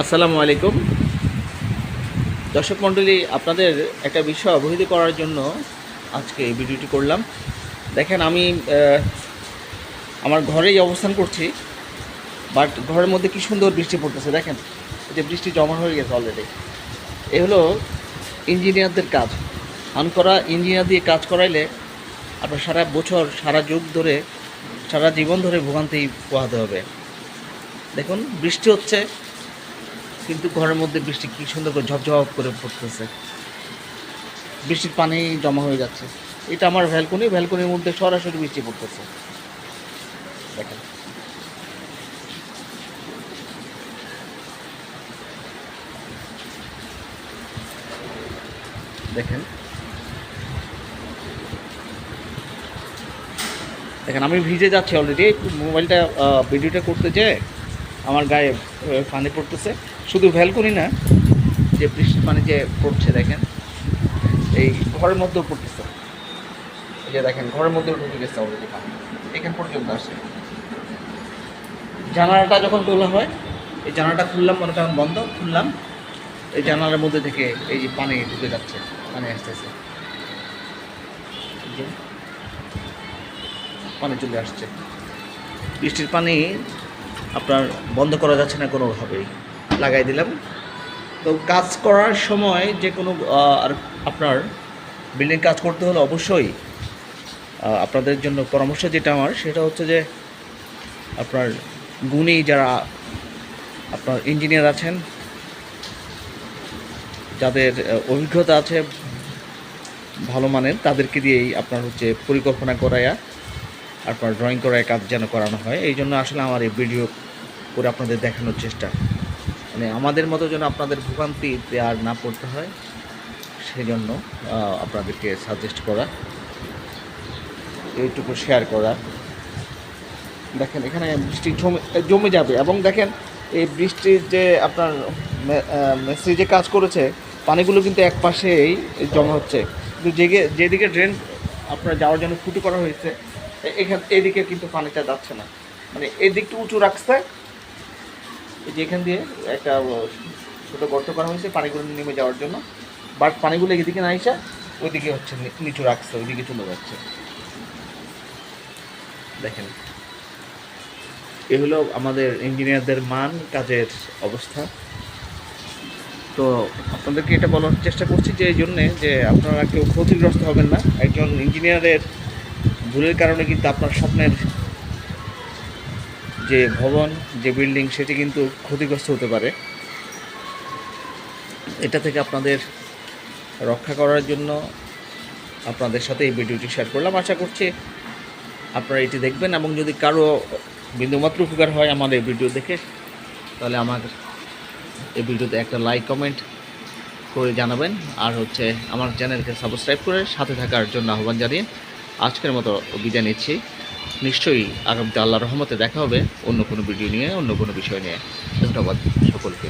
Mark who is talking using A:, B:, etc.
A: আসসালামু আলাইকুম। দর্শক মণ্ডলী, আপনাদের একটা বিষয় অবহিত করার জন্য আজকে এই ভিডিওটি করলাম। দেখেন, আমি আমার ঘরেই অবস্থান করছি, বাট ঘরের মধ্যে কি সুন্দর বৃষ্টি পড়তেছে, দেখেন। যে বৃষ্টি জমা হয়ে গেছে অলরেডি এ হলো ইঞ্জিনিয়ারদের কাজ। আন করা, ইঞ্জিনিয়ার দিয়ে কাজ করাইলে আপনার সারা বছর, সারা যুগ ধরে, সারা জীবন ধরে ভোগান্তি পোহাতে হবে। দেখুন, বৃষ্টি হচ্ছে কিন্তু ঘরের মধ্যে বৃষ্টি কি সুন্দর করে ঝপঝপ করে পড়তেছে। বৃষ্টির পানি জমা হয়ে যাচ্ছে। এটা আমার ভ্যালকনি ভ্যালকনির মধ্যে সরাসরি বৃষ্টি পড়তেছে। দেখেন। দেখেন। দেখেন, আমি ভিজে যাচ্ছি অলরেডি মোবাইলটা ভিডিওটা করতে যেয়ে আমার গায়ে পানি পড়তেছে। শুধু ভ্যালকনি না, যে বৃষ্টির পানি যে পড়ছে, দেখেন, এই ঘরের মধ্যেও পড়তেছে। এই যে দেখেন, ঘরের মধ্যেও ঢুকে গেছে অলরেডি পানি। এখান পর্যন্ত আসছে জানালাটা যখন তোলা হয়, এই জানালাটা খুললাম, মনে করেন বন্ধ, খুললাম। এই জানালার মধ্যে থেকে এই যে পানি ঢুকে যাচ্ছে, পানি আসতেছে। পানি চলে আসছে। বৃষ্টির পানি আপনার বন্ধ করা যাচ্ছে না কোনোভাবেই লাগাই দিলাম। তো কাজ করার সময় যে কোনো আর আপনার বিল্ডিং কাজ করতে হলে অবশ্যই আপনাদের জন্য পরামর্শ যেটা আমার, সেটা হচ্ছে যে আপনার গুণী যারা আপনার ইঞ্জিনিয়ার আছেন, যাদের অভিজ্ঞতা আছে ভালো মানের, তাদেরকে দিয়েই আপনার হচ্ছে পরিকল্পনা করায়া আপনার ড্রয়িং করায় কাজ যেন করানো হয়। এই জন্য আসলে আমার এই ভিডিও করে আপনাদের দেখানোর চেষ্টা। মানে আমাদের মতো যেন আপনাদের ভোগান্তিতে আর না পড়তে হয় সেই জন্য আপনাদেরকে সাজেস্ট করা এইটুকু শেয়ার করা। দেখেন এখানে বৃষ্টি জমে জমে যাবে এবং দেখেন এই বৃষ্টির যে আপনার মে- আহ, মিস্ত্রি যে কাজ করেছে পানিগুলো কিন্তু এক পাশেই জমা হচ্ছে। কিন্তু যেদিকে ড্রেন আপনার যাওয়ার জন্য ফুটো করা হয়েছে এখান এদিকে কিন্তু পানিটা যাচ্ছে না। মানে এদিকটা উঁচু রাখছে এই যে এখান দিয়ে একটা ছোটো গর্ত করা হয়েছে পানিগুলো নেমে যাওয়ার জন্য। বাট পানিগুলো এদিকে না এসে ওইদিকে হচ্ছে নিচু রাখছে ওইদিকে চলে যাচ্ছে। দেখেন। এ হলো আমাদের ইঞ্জিনিয়ারদের মান, কাজের অবস্থা। তো আপনাদেরকে এটা বলার চেষ্টা করছি যে এই জন্যে যে আপনারা কেউ ক্ষতিগ্রস্ত হবেন না। একজন ইঞ্জিনিয়ারের ভুলের কারণে কিন্তু আপনার স্বপ্নের যে ভবন, যে বিল্ডিং সেটি কিন্তু ক্ষতিগ্রস্ত হতে পারে। এটা থেকে আপনাদের রক্ষা করার জন্য আপনাদের সাথে এই ভিডিওটি শেয়ার করলাম। আশা করছি আপনারা এটি দেখবেন এবং যদি কারও বিন্দুমাত্র উপকার হয় আমার এই ভিডিও দেখে, তাহলে আমার এই ভিডিওতে একটা লাইক কমেন্ট করে জানাবেন। আর হচ্ছে আমার চ্যানেলকে সাবস্ক্রাইব করে সাথে থাকার জন্য আহ্বান জানিয়ে আজকের মতো বিদায় নিচ্ছি। নিশ্চয়ই আগামীতে আল্লাহ রহমতে দেখা হবে অন্য কোনো ভিডিও নিয়ে, অন্য কোনো বিষয় নিয়ে। ধন্যবাদ সকলকে।